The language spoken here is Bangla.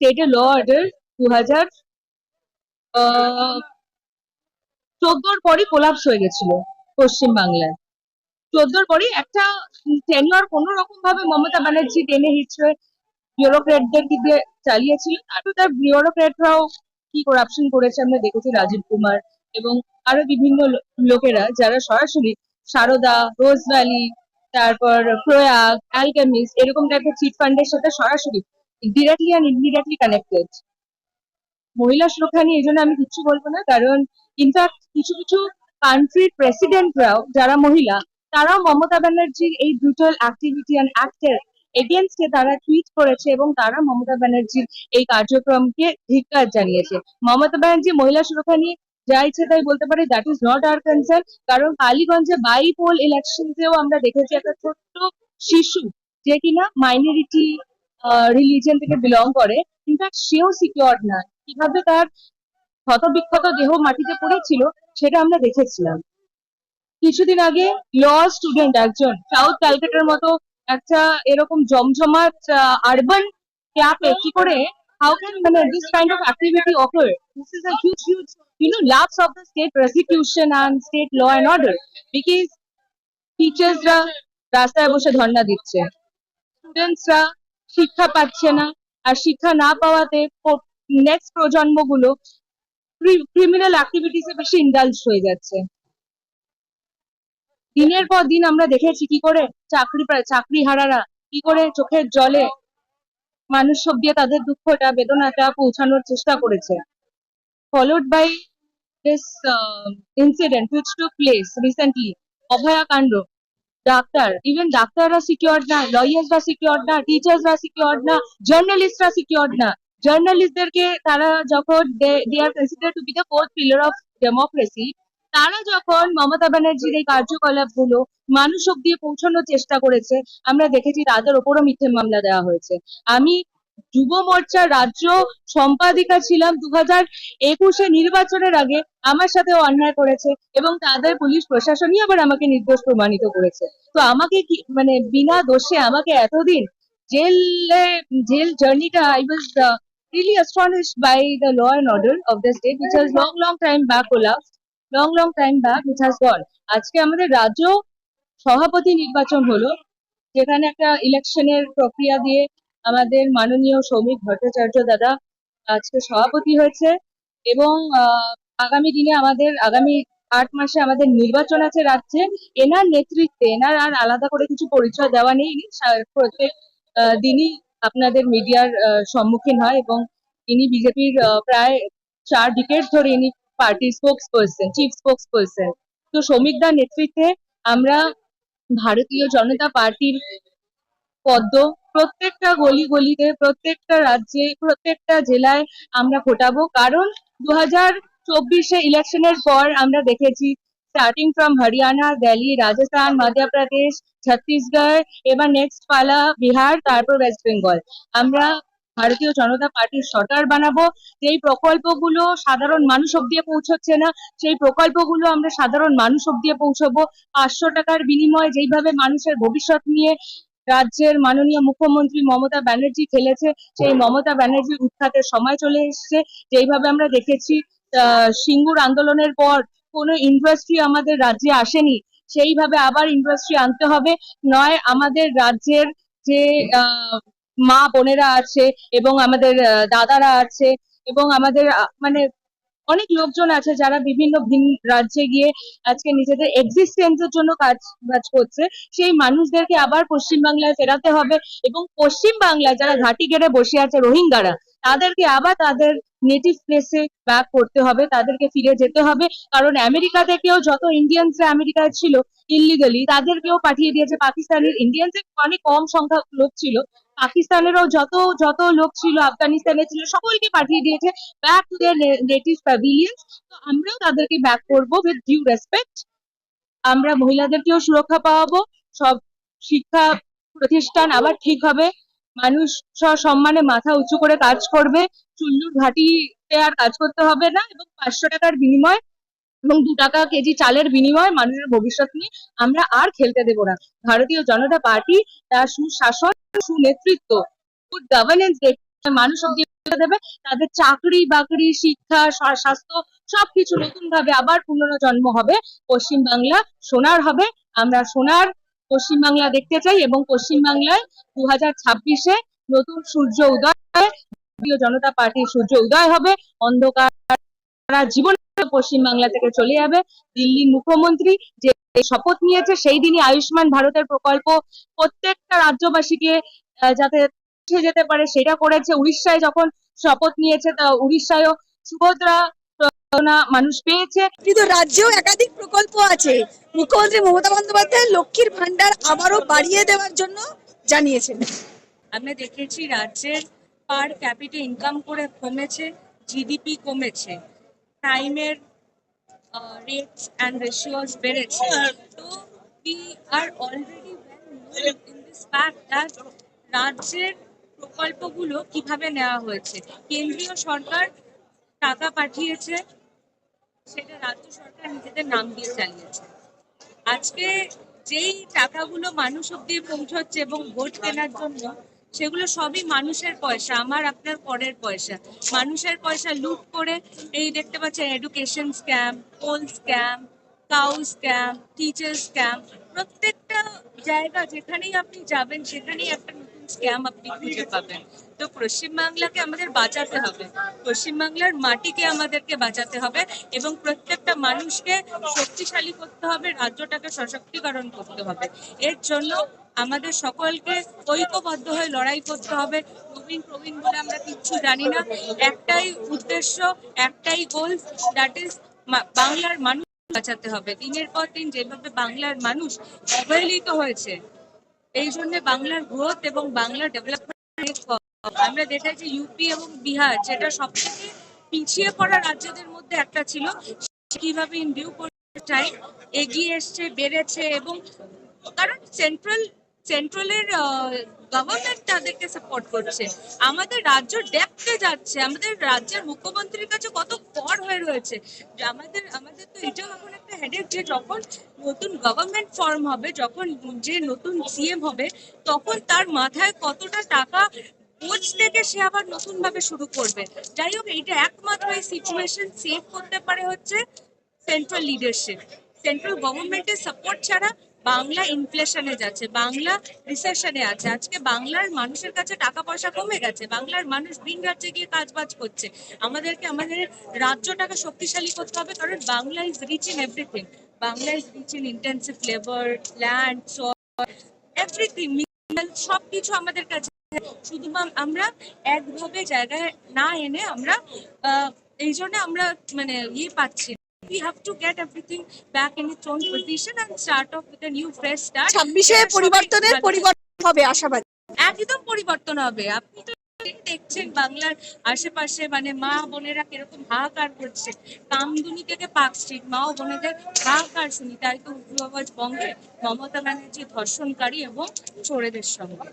স্টেটে ল অর্ডার দু হাজার চোদ্দোর পরই কোলাপস হয়ে গেছিল পশ্চিমবাংলায় চোদ্দোর পরই একটা টেনিওর কোনো রকম ভাবে মমতা ব্যানার্জি টেনে হিচড়ে বিউরোক্রেটদের দিয়ে চালিয়েছিল তারপর তার বিউরোক্রেটরাও কি করাপশন করেছে আমরা দেখেছি রাজীব কুমার এবং আরও বিভিন্ন লোকেরা যারা সরাসরি সারদা, রোজ ভ্যালি, তারপর প্রয়াগ অ্যালকেমিস এরকম টাইপের চিট ফান্ডের সাথে সরাসরি ডিরেক্টলি অ্যান্ড ইনডিরেক্টলি কানেক্টেড মহিলা সুরক্ষা নিয়ে এই জন্য আমি কিচ্ছু বলব না, কারণ ইনফ্যাক্ট কিছু কিছু কান্ট্রির প্রেসিডেন্টরাও যারা মহিলা, তারাও মমতা ব্যানার্জির এই ব্রুটাল অ্যাক্টিভিটি অ্যান্ড অ্যাক্টের এগেনস্টে তারা টুইট করেছে এবং তারা মমতা ব্যানার্জির এই কার্যক্রমকে ধিক্কার জানিয়েছে। মমতা ব্যানার্জি মহিলা সুরক্ষা নিয়ে যা ইচ্ছে তাই বলতে পারে that is not our concern কারণ কালীগঞ্জে বাই পোল ইলেকশনসেও আমরা দেখেছি একটা ছোট্ট শিশু, যে কিনা মাইনরিটি রিলিজিয়ন থেকে বিলং করে। ইনফ্যাক্ট সেও সিকিউর না। কীভাবে তার ক্ষতবিক্ষত দেহ মাটিতে পড়েছিল, সেটা আমরা দেখেছিলাম। কিছুদিন আগে ল স্টুডেন্ট একজন সাউথ ক্যালকাটার মতো একটা এরকম জমজমাট আরবান ক্যাপে কি করে হাউ ক্যান মানে this kind of activity offer this is a huge huge you know loves of the state prosecution and state law and order because টিচার্সরা রাস্তায় বসে ধর্ণা দিচ্ছে। স্টুডেন্টসরা শিক্ষা পাচ্ছে না। আর শিক্ষা না পাওয়াতে নেক্সট প্রজন্মগুলো ক্রিমিনাল অ্যাক্টিভিটিসে বেশি ইন্ডালজ হয়ে যাচ্ছে। দিনের পর দিন আমরা দেখেছি কি করে চাকরি চাকরি হারারা কি করে চোখের জলে মানুষ সব দিয়ে তাদের দুঃখটা, বেদনাটা পৌঁছানোর চেষ্টা করেছে। Followed by this incident which took place recently Abhaya কাণ্ড ডাক্তার ইভেন ডাক্তাররা সিকিউর না লয়ার্সরা সিকিউর না টিচার্সরা সিকিউর না জার্নালিস্টরা সিকিউর না জার্নালিস্টদেরকে তারা যখন they are consider to be the fourth pillar of democracy তারা যখন মমতা ব্যানার্জির এই কার্যকলাপগুলো মানুষ অব্দি পৌঁছানোর চেষ্টা করেছে আমরা দেখেছি তাদের ওপরও মিথ্যে মামলা দেওয়া হয়েছে। আমি যুব মোর্চার রাজ্য সম্পাদিকা ছিলাম দু হাজার একুশে নির্বাচনের আগে। আমার সাথেও অন্যায় করেছে এবং তাদের পুলিশ প্রশাসনই আবার আমাকে নির্দোষ প্রমাণিত করেছে। তো আমাকে কি মানে বিনা দোষে আমাকে এতদিন জেলে, জেল জার্নিটা I was really astonished by the law and order of the state, which has long long time back collapsed long long time back which has gone. আজকে আমাদের রাজ্য সভাপতি নির্বাচন হলো, যেখানে একটা ইলেকশনের প্রক্রিয়া দিয়ে আমাদের মাননীয় সৌমিক ভট্টাচার্য দাদা আজকে সভাপতি হয়েছে এবং আগামী দিনে আমাদের, আগামী আট মাসে আমাদের নির্বাচন আছে রাজ্যে। এনার নেতৃত্বে, এনার আর আলাদা করে কিছু পরিচয় দেওয়া নেই। প্রত্যেক দিনই আপনাদের মিডিয়ার সম্মুখীন হয় এবং ইনি বিজেপির প্রায় চার ডিকেট ধরে ইনি পার্টির spokesperson chief spokesperson তো শ্রমিকদার নেতৃত্বে আমরা ভারতীয় জনতা পার্টির পদ্ম প্রত্যেকটা গলি গলিতে, প্রত্যেকটা রাজ্যে, প্রত্যেকটা জেলায় আমরা ফোটাবো কারণ দু হাজার চব্বিশে ইলেকশনের পর আমরা দেখেছি স্টার্টিং ফ্রম হরিয়ানা দিল্লি রাজস্থান মধ্যপ্রদেশ ছত্তিশগড় এবার নেক্সট পালা বিহার, তারপর ওয়েস্ট বেঙ্গল আমরা ভারতীয় জনতা পার্টির সরকার বানাবো। যেই প্রকল্পগুলো সাধারণ মানুষ অব্দি পৌঁছচ্ছে না, সেই প্রকল্পগুলো আমরা সাধারণ মানুষ অব্দি পৌঁছবো। পাঁচশো টাকার বিনিময়ে যেইভাবে মানুষের ভবিষ্যৎ নিয়ে রাজ্যের মাননীয় মুখ্যমন্ত্রী মমতা ব্যানার্জি খেলেছে। সেই মমতা ব্যানার্জির উৎখাতের সময় চলে এসেছে। যেইভাবে আমরা দেখেছি আহ, সিঙ্গুর আন্দোলনের পর কোনো ইন্ডাস্ট্রি আমাদের রাজ্যে আসেনি। সেইভাবে আবার ইন্ডাস্ট্রি আনতে হবে। নয় আমাদের রাজ্যের যে আহ, মা বোনেরা আছে এবং আমাদের দাদারা আছে এবং আমাদের মানে অনেক লোকজন আছে যারা বিভিন্ন ভিন রাজ্যে গিয়ে আজকে নিজেদের এক্সিস্টেন্সের জন্য কাজ কাজ করছে। সেই মানুষদেরকে আবার পশ্চিমবাংলায় ফেরাতে হবে এবং পশ্চিম বাংলায় যারা ঘাটি গেড়ে বসে আছে রোহিঙ্গারা, তাদেরকে আবার তাদের নেটিভ প্লেসে ব্যাক করতে হবে, তাদেরকে ফিরে যেতে হবে। কারণ আমেরিকা থেকেও যত ইন্ডিয়ানসরা আমেরিকায় ছিল ইলিগালি তাদেরকেও পাঠিয়ে দিয়েছে পাকিস্তানের ইন্ডিয়ানসের অনেক কম সংখ্যক লোক ছিল। পাকিস্তানেরও যত যত লোক ছিল, আফগানিস্তানে ছিল, সকলকে পাঠিয়ে দিয়েছে back to their native pavilions তো আমরাও তাদেরকে ব্যাক করব উইথ ডিউ রেসপেক্ট আমরা মহিলাদেরকেও সুরক্ষা পাওয়াবো, সব শিক্ষা প্রতিষ্ঠান আবার ঠিক হবে। মানুষ সম্মানে মাথা উঁচু করে কাজ করবে, চুল্লুর ঘাটিতে আর কাজ করতে হবে না এবং পাঁচশো টাকার বিনিময় এবং দু টাকা কেজি চালের বিনিময়ে মানুষের ভবিষ্যৎ নিয়ে আমরা আর খেলতে দেব না। ভারতীয় জনতা পার্টি তার সুশাসন, সুনেতৃত্ব গুড গভর্নেন্স মানুষ অব্দি দেবে, তাদের চাকরি, বাকরি, শিক্ষা স্বাস্থ্য সবকিছু নতুন ভাবে আবার পুনর্জন্ম হবে। পশ্চিম বাংলা সোনার হবে। আমরা সোনার পশ্চিম বাংলা দেখতে চাই এবং পশ্চিম বাংলায় দু হাজার ছাব্বিশে নতুন সূর্য উদয় ভারতীয় জনতা পার্টির সূর্য উদয় হবে। অন্ধকার জীবন পশ্চিম বাংলা থেকে চলে যাবে। দিল্লির মুখ্যমন্ত্রী যে শপথ নিয়েছে সেই দিনই আয়ুষ্মান ভারতের প্রকল্প প্রত্যেকটা রাজ্যবাসীকে যাতে যেতে পারে সেটা করেছে। উড়িষ্যায় যখন শপথ নিয়েছে তা উড়িষ্যায়ও সুভদ্রা মানুষ পেয়েছে। কিন্তু রাজ্যেও একাধিক প্রকল্প আছে। মুখ্যমন্ত্রী মমতা বন্দ্যোপাধ্যায় লক্ষ্মীর ভান্ডার আবারও বাড়িয়ে দেওয়ার জন্য জানিয়েছেন। আমরা দেখেছি রাজ্যের পার ক্যাপিটা ইনকাম করে কমেছে জিডিপি কমেছে। ক্রাইমের রেটস অ্যান্ড রেশিওস বেড়েছে। তো we are already in this fact রাজ্যের প্রকল্পগুলো কীভাবে নেওয়া হয়েছে। কেন্দ্রীয় সরকার টাকা পাঠিয়েছে, সেটা রাজ্য সরকার নিজেদের নাম দিয়ে চালিয়েছে। আজকে যেই টাকাগুলো মানুষ অব্দি পৌঁছচ্ছে এবং ভোট কেনার জন্য সেগুলো সবই মানুষের পয়সা, আমার আপনার পরের পয়সা। মানুষের পয়সা লুট করে এই দেখতে পাচ্ছেন education scam poll scam cow scam teacher scam প্রত্যেকটা জায়গা যেখানেই আপনি যাবেন, সেখানেই একটা স্ক্যাম আপনি খুঁজে পাবেন। তো পশ্চিমবাংলাকে আমাদের বাঁচাতে হবে। পশ্চিমবাংলার মাটিকে আমাদেরকে বাঁচাতে হবে এবং প্রত্যেকটা মানুষকে শক্তিশালী করতে হবে, রাজ্যটাকে সশক্তিকরণ করতে হবে। এর জন্য আমাদের সকলকে ঐক্যবদ্ধ হয়ে লড়াই করতে হবে। নবীন প্রবীণ বলে আমরা কিচ্ছু জানি না। একটাই উদ্দেশ্য, একটাই গোল দ্যাট ইজ বাংলার মানুষ বাঁচাতে হবে। দিনের পর দিন যেভাবে বাংলার মানুষ অবহেলিত হয়েছে এই জন্য বাংলার গ্রোথ এবং বাংলা ডেভেলপমেন্ট আমরা দেখেছি ইউপি এবং বিহার, যেটা সব থেকে পিছিয়ে পড়া রাজ্যদের মধ্যে একটা ছিল কীভাবে ইন ডিউ টাইম এগিয়ে এসছে, বেড়েছে এবং কারণ সেন্ট্রাল সেন্ট্রালের গভর্নমেন্ট তাদেরকে সাপোর্ট করছে। আমাদের রাজ্য ডেপতে যাচ্ছে। আমাদের রাজ্যের মুখ্যমন্ত্রীর কাছে কত কর হয়ে রয়েছে। আমাদের আমাদের তো এটাও এখন একটা হেডেক যে যখন নতুন গভর্নমেন্ট ফর্ম হবে, যখন যে নতুন সিএম হবে, তখন তার মাথায় কতটা টাকা কোচ থেকে সে আবার নতুন ভাবে শুরু করবে। যাই হোক, এইটা একমাত্র এই সিচুয়েশন সেভ করতে পারে হচ্ছে সেন্ট্রাল লিডারশিপ সেন্ট্রাল গভর্নমেন্টের সাপোর্ট ছাড়া বাংলা ইনফ্লেশনে যাচ্ছে, বাংলা রিসেশনে আছে। আজকে বাংলার মানুষের কাছে টাকা পয়সা কমে গেছে, বাংলার মানুষ ভিন রাজ্যে গিয়ে কাজ বাজ করছে। আমাদেরকে, আমাদের রাজ্যটাকে শক্তিশালী করতে হবে, কারণ Bangla is rich in everything Bangla is rich in intensive labour land everything সব কিছু আমাদের কাছে শুধু আমরা একভাবে জায়গায় না এনে আমরা এই জন্য আমরা মানে ইয়ে পাচ্ছি we have to get everything back in its own position and start off with a new fresh start. ছাব্বিশে পরিবর্তনের পরিবর্তন হবে আশাবাদী। একদম পরিবর্তন হবে। আপনি তো দেখছেন বাংলার আশেপাশে মানে মা বোনেরা কীরকম হাহাকার করছে। কামদুনি থেকে পার্ক স্ট্রিট মা ও বোনেদের হাহাকার শুনি। তাই তো উগ্র আওয়াজ বঙ্গে মমতা ব্যানার্জি ধর্ষণকারী এবং চোরেদের সঙ্গে।